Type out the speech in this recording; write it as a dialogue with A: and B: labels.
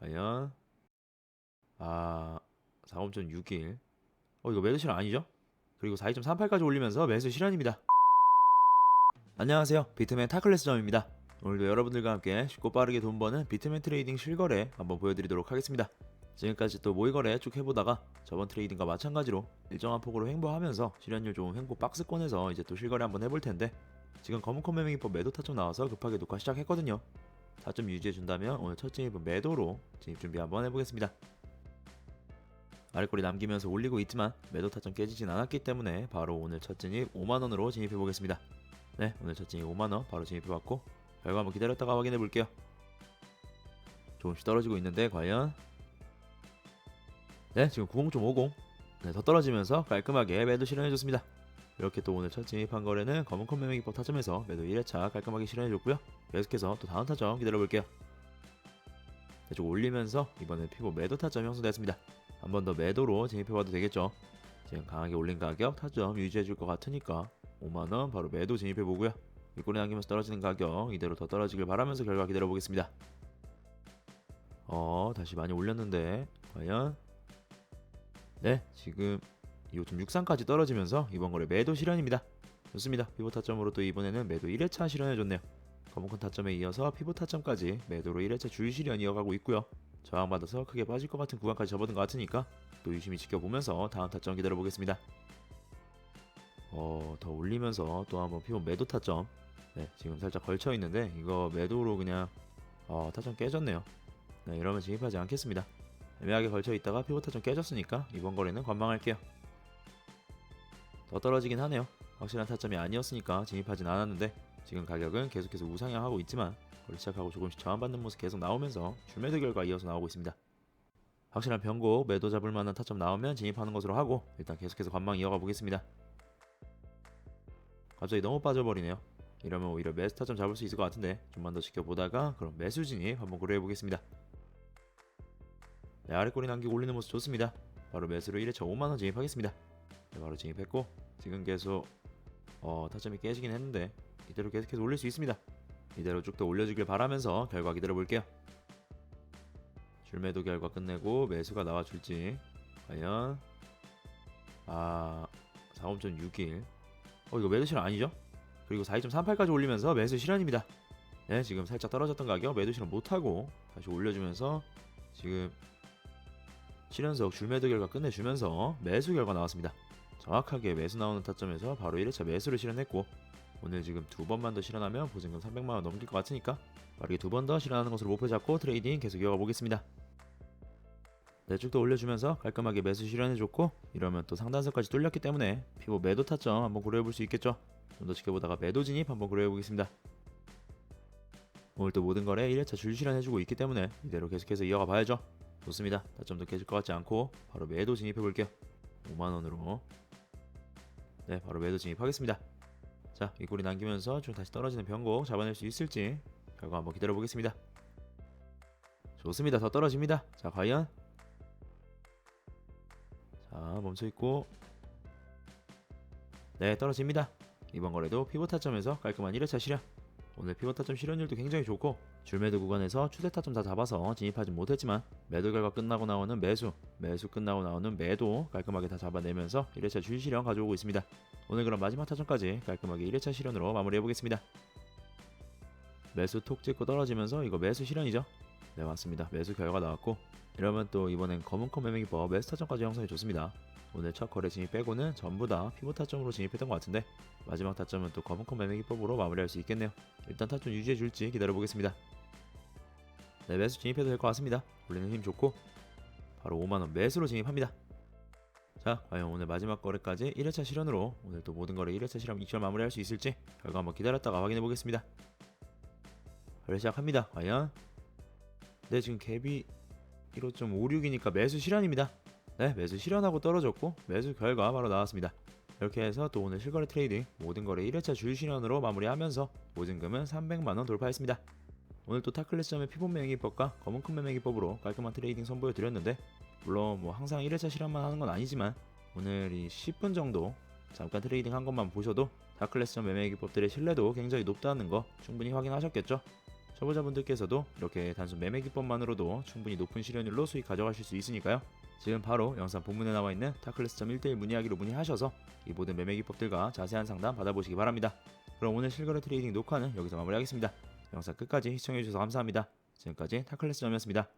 A: 과연 아 40.61. 어 이거 매도 실현 아니죠? 그리고 42.38까지 올리면서 매수 실현입니다. 안녕하세요. 비트맨 타클래스점입니다. 오늘도 여러분들과 함께 쉽고 빠르게 돈 버는 비트맨 트레이딩 실거래 한번 보여드리도록 하겠습니다. 지금까지 또 모의거래 쭉 해보다가 저번 트레이딩과 마찬가지로 일정한 폭으로 횡보하면서 실현율 좋은 횡보 박스권에서 이제 또 실거래 한번 해볼 텐데 지금 검은콘 매매기법 매도 타점 나와서 급하게 녹화 시작했거든요. 타점 유지해준다면 오늘 첫 진입은 매도로 진입 준비 한번 해보겠습니다. 아래꼬리 남기면서 올리고 있지만 매도 타점 깨지진 않았기 때문에 바로 오늘 첫 진입 5만원으로 진입해보겠습니다. 네 오늘 첫 진입 5만원 바로 진입해봤고 결과 한번 기다렸다가 확인해볼게요. 조금씩 떨어지고 있는데 과연 네 지금 90.50 네, 더 떨어지면서 깔끔하게 매도 실현해줬습니다. 이렇게 또 오늘 첫 진입한 거래는 검은콘 매매기법 타점에서 매도 1회차 깔끔하게 실현해줬고요. 계속해서 또 다음 타점 기다려볼게요. 네, 좀 올리면서 이번에 피고 매도 타점 형성됐습니다. 한 번 더 매도로 진입해봐도 되겠죠. 지금 강하게 올린 가격 타점 유지해줄 것 같으니까 5만원 바로 매도 진입해보고요. 윗골에 남기면서 떨어지는 가격 이대로 더 떨어지길 바라면서 결과 기다려보겠습니다. 어 다시 많이 올렸는데 과연 네 지금 2.63까지 떨어지면서 이번 거래 매도 실현입니다. 좋습니다. 피보 타점으로 또 이번에는 매도 1회차 실현해줬네요. 검은콘 타점에 이어서 피보 타점까지 매도로 1회차 주의 실현 이어가고 있고요. 저항받아서 크게 빠질 것 같은 구간까지 접어든 것 같으니까 또 유심히 지켜보면서 다음 타점 기다려보겠습니다. 어, 더 올리면서 또 한번 피보 매도 타점. 네, 지금 살짝 걸쳐 있는데 이거 매도로 그냥 어, 타점 깨졌네요. 네, 이러면 진입하지 않겠습니다. 애매하게 걸쳐 있다가 피보 타점 깨졌으니까 이번 거래는 관망할게요. 더 떨어지긴 하네요. 확실한 타점이 아니었으니까 진입하진 않았는데 지금 가격은 계속해서 우상향하고 있지만 거래 시작하고 조금씩 저항받는 모습 계속 나오면서 줄매도 결과 이어서 나오고 있습니다. 확실한 변고 매도 잡을 만한 타점 나오면 진입하는 것으로 하고 일단 계속해서 관망 이어가 보겠습니다. 갑자기 너무 빠져버리네요. 이러면 오히려 매수 타점 잡을 수 있을 것 같은데 좀만 더 지켜보다가 그럼 매수 진입 한번 고려해 보겠습니다. 네, 아래 꼬리 남기고 올리는 모습 좋습니다. 바로 매수로 1회차 5만원 진입하겠습니다. 네, 바로 진입했고 지금 계속 어, 타점이 깨지긴 했는데 이대로 계속해서 올릴 수 있습니다. 이대로 쭉 더 올려주길 바라면서 결과 기다려 볼게요. 줄매도 결과 끝내고 매수가 나와줄지 과연 아 40.61. 어 이거 매도 실현 아니죠? 그리고 42.38까지 올리면서 매수 실현입니다. 네 지금 살짝 떨어졌던 가격 매도 실현 못하고 다시 올려주면서 지금 실현석 줄매도 결과 끝내주면서 매수 결과 나왔습니다. 정확하게 매수 나오는 타점에서 바로 1회차 매수를 실현했고 오늘 지금 두 번만 더 실현하면 보증금 300만원 넘길 것 같으니까 빠르게 두 번 더 실현하는 것으로 목표 잡고 트레이딩 계속 이어가 보겠습니다. 더 올려주면서 깔끔하게 매수 실현해줬고 이러면 또 상단선까지 뚫렸기 때문에 피보 매도 타점 한번 고려해볼 수 있겠죠. 좀 더 지켜보다가 매도 진입 한번 고려해보겠습니다. 오늘 또 모든 거래 1회차 줄 실현해주고 있기 때문에 이대로 계속해서 이어가 봐야죠. 좋습니다. 타점도 깨질 것 같지 않고 바로 매도 진입해볼게요. 5만원으로 네 바로 매도 진입하겠습니다. 자, 윗골이 남기면서 좀 다시 떨어지는 변곡 잡아낼 수 있을지 결과 한번 기다려 보겠습니다. 좋습니다. 더 떨어집니다. 자, 과연 자, 멈춰 있고 네, 떨어집니다. 이번 거래도 피봇 타점에서 깔끔한 1회차 실현. 오늘 피봇 타점 실현율도 굉장히 좋고 줄매도 구간에서 추세 타점 다 잡아서 진입하지 못했지만 매도 결과 끝나고 나오는 매수, 매수 끝나고 나오는 매도 깔끔하게 다 잡아내면서 1회차 주의 실현 가져오고 있습니다. 오늘 그럼 마지막 타점까지 깔끔하게 1회차 실현으로 마무리해보겠습니다. 매수 톡 찍고 떨어지면서 이거 매수 실현이죠? 네 맞습니다. 매수 결과 나왔고 이러면 또 이번엔 검은컴 매매기법 매수 타점까지 형성해 줬습니다. 오늘 첫 거래 진입 빼고는 전부 다 피보 타점으로 진입했던 것 같은데 마지막 타점은 또 검은컴 매매 기법으로 마무리할 수 있겠네요. 일단 타점 유지해 줄지 기다려 보겠습니다. 네 매수 진입해도 될 것 같습니다. 올리는 힘 좋고 바로 5만원 매수로 진입합니다. 자, 과연 오늘 마지막 거래까지 1회차 실현으로 오늘 또 모든 거래 1회차 실현 2절 마무리할 수 있을지 결과 한번 기다렸다가 확인해 보겠습니다. 거래 시작합니다. 과연 네, 지금 갭이 15.56이니까 매수 실현입니다. 네, 매수 실현하고 떨어졌고 매수 결과 바로 나왔습니다. 이렇게 해서 또 오늘 실거래 트레이딩 모든 거래 1회차 주유 실현으로 마무리하면서 보증금은 300만원 돌파했습니다. 오늘 또 타클래스점의 피본 매매기법과 검은큰 매매기법으로 깔끔한 트레이딩 선보여 드렸는데 물론 뭐 항상 1회차 실험만 하는 건 아니지만 오늘 이 10분 정도 잠깐 트레이딩 한 것만 보셔도 다클래스점 매매기법들의 신뢰도 굉장히 높다는 거 충분히 확인하셨겠죠? 초보자분들께서도 이렇게 단순 매매 기법만으로도 충분히 높은 실현율로 수익 가져가실 수 있으니까요. 지금 바로 영상 본문에 나와 있는 타클래스.1대1 문의하기로 문의하셔서 이 모든 매매 기법들과 자세한 상담 받아보시기 바랍니다. 그럼 오늘 실거래 트레이딩 녹화는 여기서 마무리하겠습니다. 영상 끝까지 시청해주셔서 감사합니다. 지금까지 타클래스점이었습니다.